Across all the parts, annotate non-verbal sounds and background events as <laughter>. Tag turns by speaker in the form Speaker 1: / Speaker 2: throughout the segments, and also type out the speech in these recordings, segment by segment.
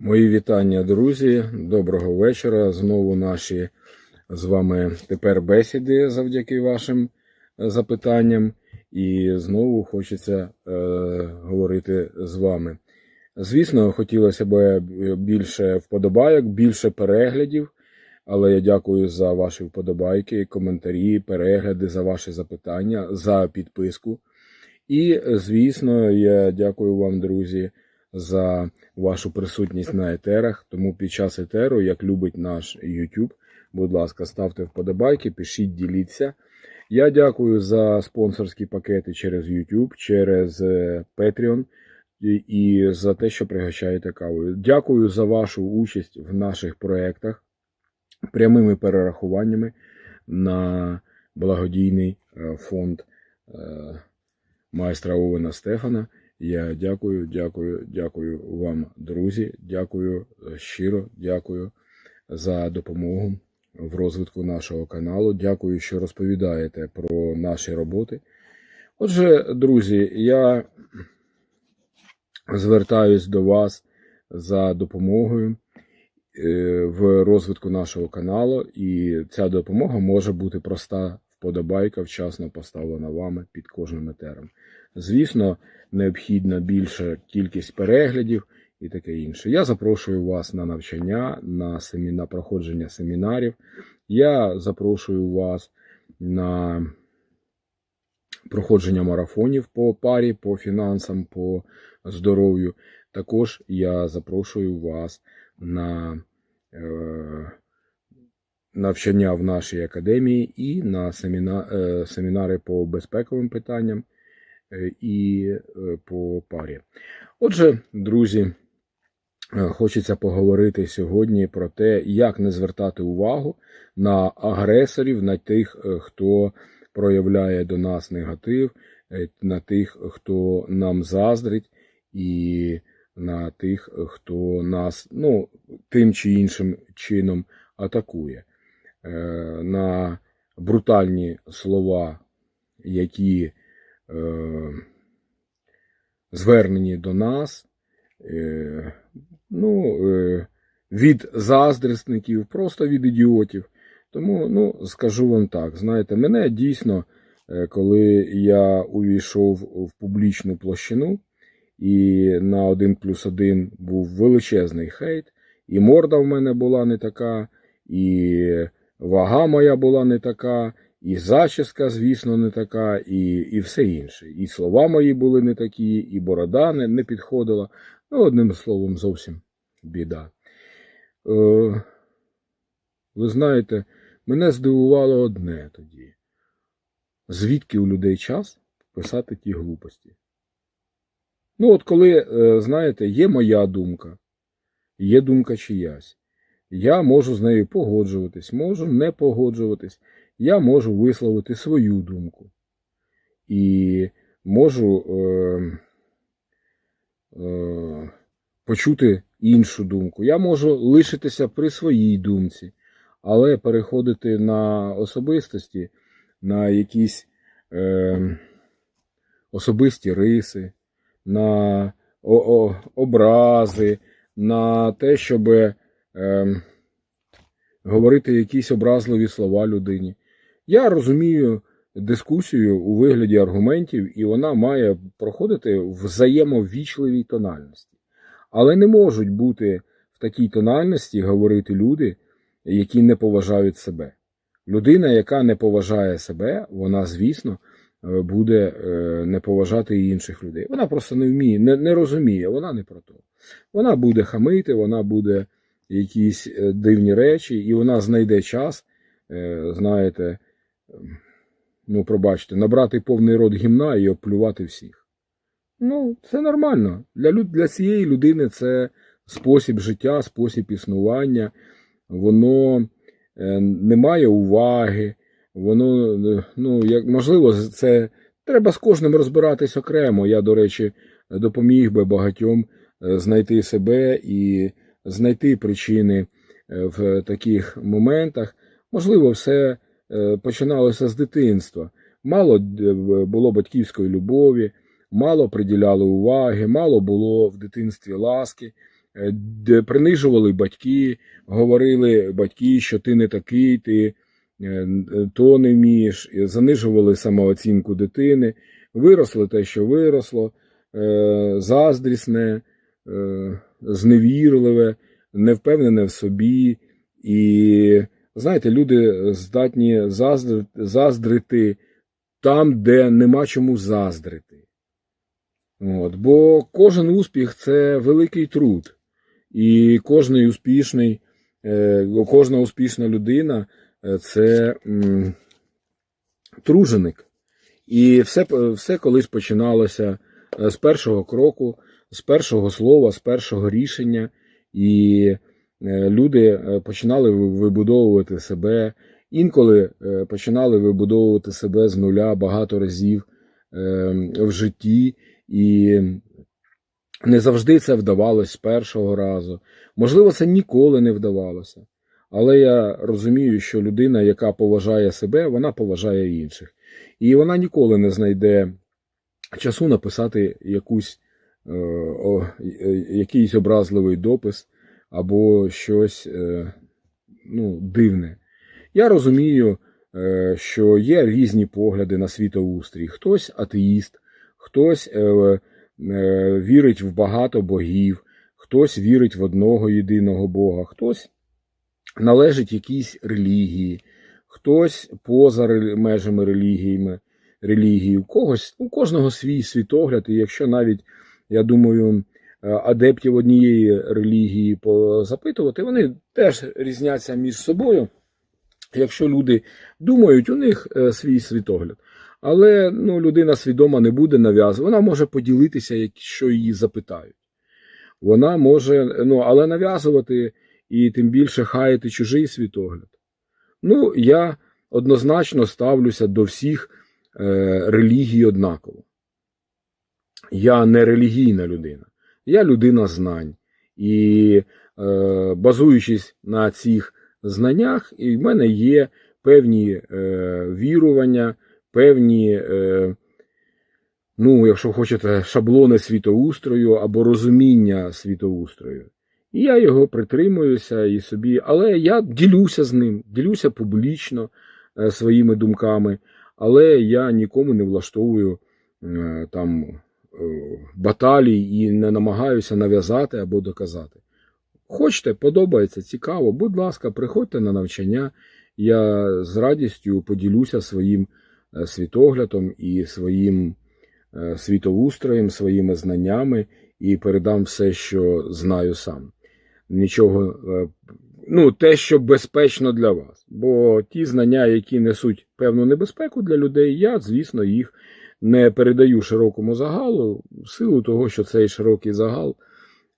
Speaker 1: Мої вітання, друзі. Доброго вечора. Знову наші з вами тепер бесіди завдяки вашим е, запитанням. І знову хочеться е, говорити з вами. Звісно, хотілося б більше вподобайок, більше переглядів. Але я дякую за ваші вподобайки, коментарі, перегляди, за ваші запитання, за підписку. І, звісно, я дякую вам, друзі, за вашу присутність на етерах. Тому під час етеру, як любить наш YouTube, будь ласка, ставте вподобайки, пишіть, діліться. Я дякую за спонсорські пакети через YouTube, через е, Patreon і- за те, що пригощаєте кавою. Дякую за вашу участь в наших проєктах прямими перерахуваннями на благодійний е, фонд е, майстра Овена Стефана. Я дякую, дякую, дякую вам, друзі. Дякую е, щиро, дякую за допомогу в розвитку нашого каналу. Дякую, що розповідаєте про наші роботи. Отже, друзі, я звертаюсь до вас за допомогою е, в розвитку нашого каналу, і ця допомога може бути проста вподобайка, вчасно поставлена вами під кожним етером. Звісно, необхідна більша кількість переглядів і таке інше. Я запрошую вас на навчання, на, семі... на проходження семінарів. Я запрошую вас на проходження марафонів по парі, по фінансам, по здоров'ю. Також я запрошую вас на е, навчання в нашій академії і на е, семінари по безпековим питанням е, і е, по парі. Отже, друзі, хочеться поговорити сьогодні про те, як не звертати увагу на агресорів, на тих, хто проявляє до нас негатив, на тих, хто нам заздрить, і на тих, хто нас ну, тим чи іншим чином атакує. Е, На брутальні слова, які е, звернені до нас, е, ну, від заздрісників, просто від ідіотів. Тому ну, скажу вам так: знаєте, мене дійсно, коли я увійшов в публічну площину, і на один плюс один був величезний хейт, і морда в мене була не така, і вага моя була не така, і зачіска, звісно, не така, і, і все інше. І слова мої були не такі, і борода не, не підходила. Ну, одним словом, зовсім біда. Е, ви знаєте, мене здивувало одне тоді. Звідки у людей час писати ті глупості? Ну, от коли, е, знаєте, є моя думка, є думка чиясь. Я можу з нею погоджуватись, можу не погоджуватись. Я можу висловити свою думку. І можу е, е, почути іншу думку. Я можу лишитися при своїй думці, але переходити на особистості, на якісь е, особисті риси, на о- о- образи, на те, щоб е, говорити якісь образливі слова людині. Я розумію дискусію у вигляді аргументів, і вона має проходити в взаємоввічливій тональності. Але не можуть бути в такій тональності говорити люди, які не поважають себе. Людина, яка не поважає себе, вона, звісно, е, буде е, не поважати і інших людей. Вона просто не вміє, не, не розуміє, вона не про то. Вона буде хамити, вона буде якісь е, дивні речі, і вона знайде час, е, знаєте, ну, пробачте, набрати повний рот гімна і оплювати всіх. Ну, це нормально. Для, для цієї людини це спосіб життя, спосіб існування. Воно е, не має уваги, воно, ну, як, можливо, це треба з кожним розбиратись окремо. Я, до речі, допоміг би багатьом знайти себе і знайти причини е, в таких моментах. Можливо, все е, починалося з дитинства. Мало е, було батьківської любові, мало приділяли уваги, мало було в дитинстві ласки, де принижували батьки, говорили батьки, що ти не такий, ти то не вмієш, занижували самооцінку дитини, виросло те, що виросло, заздрісне, зневірливе, невпевнене в собі. І знаєте, люди здатні заздрити там, де нема чому заздрити. От, бо кожен успіх це великий труд. І кожний успішний, е, кожна успішна людина це труженик. І все, все колись починалося е, з першого кроку, з першого слова, з першого рішення. І е, люди е, починали вибудовувати себе, інколи е, починали вибудовувати себе з нуля багато разів в житті. І не завжди це вдавалось з першого разу. Можливо, це ніколи не вдавалося. Але я розумію, що людина, яка поважає себе, вона поважає інших. І вона ніколи не знайде часу написати якусь, якийсь образливий допис або щось е, ну, дивне. Я розумію, е, що є різні погляди на світоустрій. Хтось атеїст, хтось е, е, вірить в багато богів, хтось вірить в одного єдиного Бога, хтось належить якійсь релігії, хтось поза межами релігіями, релігії, у когось, у кожного свій світогляд, і якщо навіть, я думаю, е, адептів однієї релігії позапитувати, вони теж різняться між собою. Якщо люди думають, у них е, свій світогляд. Але ну, людина свідома не буде нав'язувати. Вона може поділитися, якщо її запитають. Вона може, ну, але нав'язувати і тим більше хаяти чужий світогляд. Ну, я однозначно ставлюся до всіх е, релігій однаково. Я не релігійна людина, я людина знань. І е, базуючись на цих знаннях, і в мене є певні е, вірування, певні, е, ну, якщо хочете, шаблони світоустрою або розуміння світоустрою. І я його притримуюся і собі, але я ділюся з ним, ділюся публічно е, своїми думками, але я нікому не влаштовую е, там баталій і не намагаюся нав'язати або доказати. Хочете, подобається, цікаво, будь ласка, приходьте на навчання. Я з радістю поділюся своїм е, світоглядом і своїм е, світоустроєм, своїми знаннями і передам все, що знаю сам. Нічого, е, ну, те, що безпечно для вас. Бо ті знання, які несуть певну небезпеку для людей, я, звісно, їх не передаю широкому загалу, в силу того, що цей широкий загал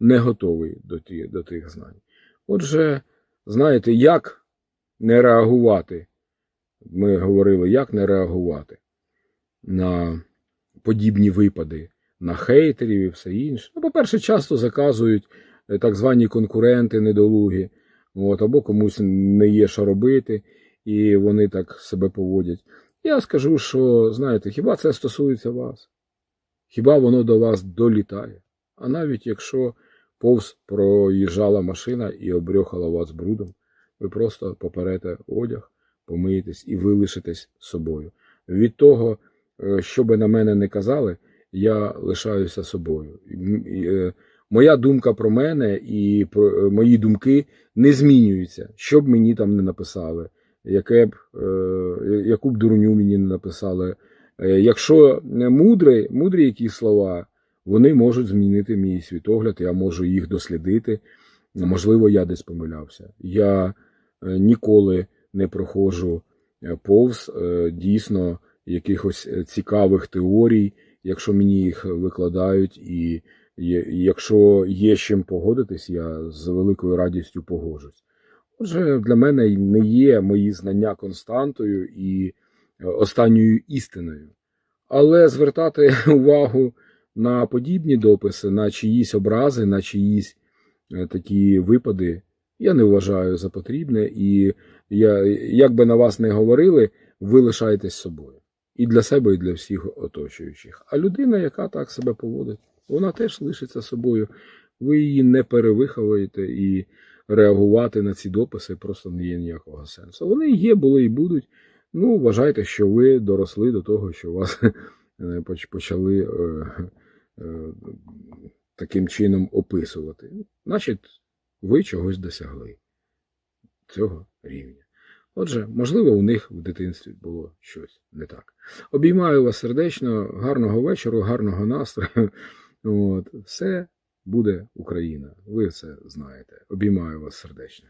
Speaker 1: не готовий до, ті, до тих знань. Отже, знаєте, як не реагувати? Ми говорили, як не реагувати на подібні випади, на хейтерів і все інше. Ну, по-перше, часто заказують е, так звані конкуренти недолугі, от, або комусь не є що робити, і вони так себе поводять. Я скажу, що, знаєте, хіба це стосується вас? Хіба воно до вас долітає? А навіть якщо повз проїжджала машина і обрьохала вас брудом, ви просто поперете одяг, помиєтесь і ви лишитесь собою. Від того, е, що би на мене не казали, я лишаюся собою. Е, Моя думка про мене і про е, мої думки не змінюються, що б мені там не написали, яке б, е, яку б дурню мені не написали. Е, Якщо мудрі, мудрі якісь слова, вони можуть змінити мій світогляд, я можу їх дослідити. Можливо, я десь помилявся. Я е, ніколи не проходжу повз дійсно якихось цікавих теорій, якщо мені їх викладають, і якщо є з чим погодитись, я з великою радістю погоджусь. Отже, для мене не є мої знання константою і е, останньою істиною. Але звертати <laughs> увагу на подібні дописи, на чиїсь образи, на чиїсь е, такі випади, я не вважаю за потрібне. І я, як би на вас не говорили, ви лишаєтесь собою. І для себе, і для всіх оточуючих. А людина, яка так себе поводить, вона теж лишиться собою. ви її не перевиховуєте і реагувати на ці дописи просто не є ніякого сенсу. Вони є, були і будуть. Ну, вважайте, що ви доросли до того, що вас <laughs> е, почали е, е, таким чином описувати. Значить, ви чогось досягли цього рівня. Отже, можливо, у них в дитинстві було щось не так. Обіймаю вас сердечно, гарного вечора, гарного настрою. <laughs> От, все буде Україна. Ви це знаєте. Обіймаю вас сердечно.